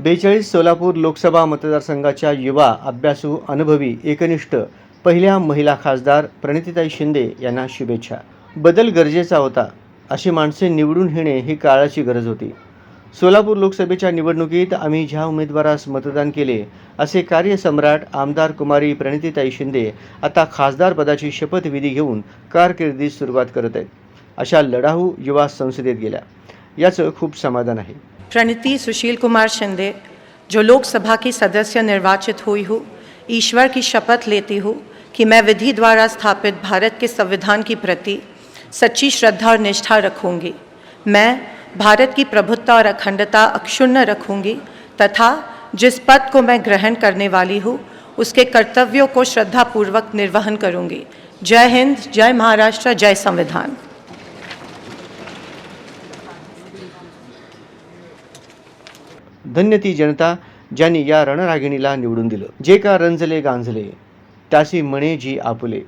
बेचाळीस सोलापूर लोकसभा मतदारसंघाच्या युवा अभ्यासू अनुभवी एकनिष्ठ पहिल्या महिला खासदार प्रणितीताई शिंदे यांना शुभेच्छा. बदल गरजेचा होता अशी माणसे निवडून येणे ही काळाची गरज होती. सोलापूर लोकसभेच्या निवडणुकीत आम्ही ज्या उमेदवारास मतदान केले असे कार्यसम्राट आमदार कुमारी प्रणितीताई शिंदे आता खासदार पदाची शपथविधी घेऊन कारकिर्दीस सुरुवात करत आहेत. अशा लढाऊ युवा संसदेत गेल्या. याचं खूप समाधान आहे. प्रणिती सुशील कुमार शिंदे जो लोकसभा की सदस्य निर्वाचित हुई हूँ ईश्वर की शपथ लेती हूँ कि मैं विधि द्वारा स्थापित भारत के संविधान की प्रति सच्ची श्रद्धा और निष्ठा रखूंगी। मैं भारत की प्रभुत्ता और अखंडता अक्षुण्ण रखूंगी तथा जिस पद को मैं ग्रहण करने वाली हूँ उसके कर्तव्यों को श्रद्धापूर्वक निर्वहन करूंगी। जय हिंद जय महाराष्ट्र जय संविधान। धन्य ती जनता ज्यांनी या रणरागिणीला निवडून दिलं. जे का रंजले गांजले त्यासी म्हणे जी आपुले.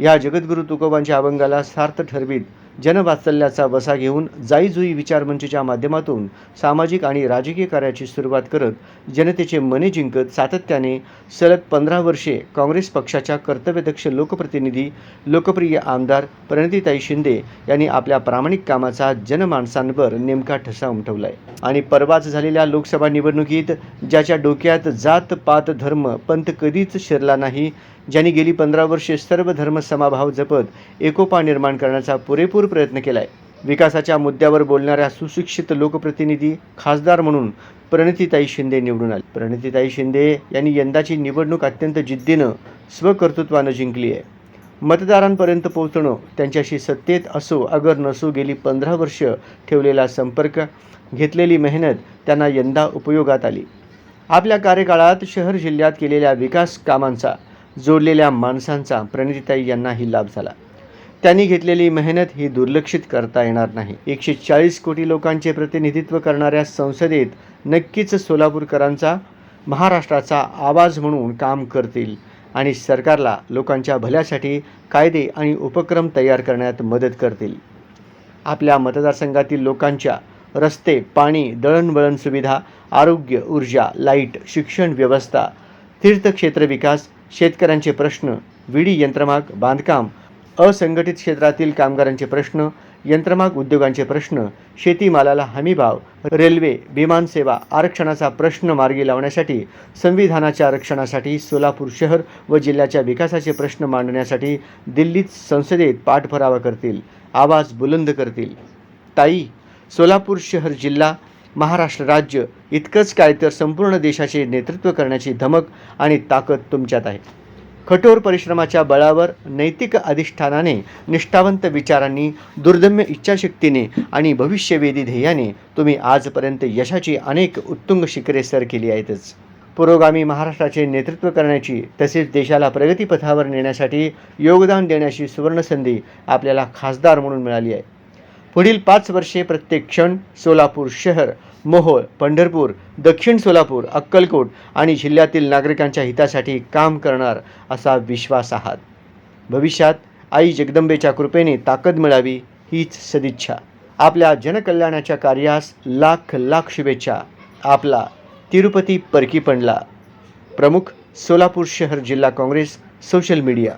या जगद्गुरु तुकोबांच्या अभंगाला सार्थ ठरवीत जनवात्सल्याचा वसा घेऊन जाईजुई विचारमंचच्या माध्यमातून सामाजिक आणि राजकीय कार्याची सुरुवात करत जनतेचे मने जिंकत सातत्याने सलग पंधरा वर्षे काँग्रेस पक्षाच्या कर्तव्यदक्ष लोकप्रतिनिधी लोकप्रिय आमदार प्रणितीताई शिंदे यांनी आपल्या प्रामाणिक कामाचा जनमानसांवर नेमका ठसा उमटवलाय. आणि परवाच झालेल्या लोकसभा निवडणुकीत ज्याच्या डोक्यात जात पात धर्म पंथ कधीच शिरला नाही ज्यांनी गेली पंधरा वर्षे सर्व धर्म समभाव जपत एकोपा निर्माण करण्याचा पुरेपूर प्रयत्न केलाय. विकासाच्या मुद्द्यावर बोलणाऱ्या सुशिक्षित लोकप्रतिनिधी खासदार म्हणून प्रणितीताई शिंदे निवडून आले. प्रणितीताई शिंदे यांनी यंदाची निवडणूक अत्यंत जिद्दीनं स्वकर्तृत्वानं जिंकली आहे. मतदारांपर्यंत पोहोचणं त्यांच्याशी सत्तेत असो अगर नसो गेली पंधरा वर्ष ठेवलेला संपर्क घेतलेली मेहनत त्यांना यंदा उपयोगात आली. आपल्या कार्यकाळात शहर जिल्ह्यात केलेल्या विकास कामांचा जोडलेल्या माणसांचा प्रणितीताई यांनाही लाभ झाला. त्यांनी घेतलेली मेहनत ही दुर्लक्षित करता येणार नाही. एकशे चाळीस कोटी लोकांचे प्रतिनिधित्व करणाऱ्या संसदेत नक्कीच सोलापूरकरांचा महाराष्ट्राचा आवाज म्हणून काम करतील आणि सरकारला लोकांच्या भल्यासाठी कायदे आणि उपक्रम तयार करण्यात मदत करतील. आपल्या मतदारसंघातील लोकांच्या रस्ते पाणी दळणवळण सुविधा आरोग्य ऊर्जा लाइट शिक्षण व्यवस्था तीर्थक्षेत्र विकास शेतकऱ्यांचे प्रश्न विडी यंत्रमाग बांधकाम असंघटित क्षेत्रातील कामगारांचे प्रश्न यंत्रमाग उद्योगांचे प्रश्न शेतीमालाला हमीभाव रेल्वे विमानसेवा आरक्षणाचा प्रश्न मार्गी लावण्यासाठी संविधानाच्या आरक्षणासाठी सोलापूर शहर व जिल्ह्याच्या विकासाचे प्रश्न मांडण्यासाठी दिल्लीत संसदेत पाठपुरावा करतील आवाज बुलंद करतील. ताई सोलापूर शहर जिल्हा महाराष्ट्र राज्य इतकंच काय तर संपूर्ण देशाचे नेतृत्व करण्याची धमक आणि ताकद तुमच्यात आहे. कठोर परिश्रमाच्या बळावर नैतिक अधिष्ठानाने निष्ठावंत विचारांनी दुर्दम्य इच्छाशक्तीने आणि भविष्यवेधी ध्येयाने तुम्ही आजपर्यंत यशाची अनेक उत्तुंग शिखरे सर केली आहेतच. पुरोगामी महाराष्ट्राचे नेतृत्व करण्याची तसेच देशाला प्रगतीपथावर नेण्यासाठी योगदान देण्याची सुवर्णसंधी आपल्याला खासदार म्हणून मिळाली आहे. पुढील पाच वर्षे प्रत्येक क्षण सोलापूर शहर मोहोळ पंढरपूर दक्षिण सोलापूर अक्कलकोट आणि जिल्ह्यातील नागरिकांच्या हितासाठी काम करणार असा विश्वास आहात. भविष्यात आई जगदंबेच्या कृपेने ताकद मिळावी हीच सदिच्छा. आपल्या जनकल्याणाच्या कार्यास लाख लाख शुभेच्छा. आपला तिरुपती परकी पंडला प्रमुख सोलापूर शहर जिल्हा काँग्रेस सोशल मीडिया.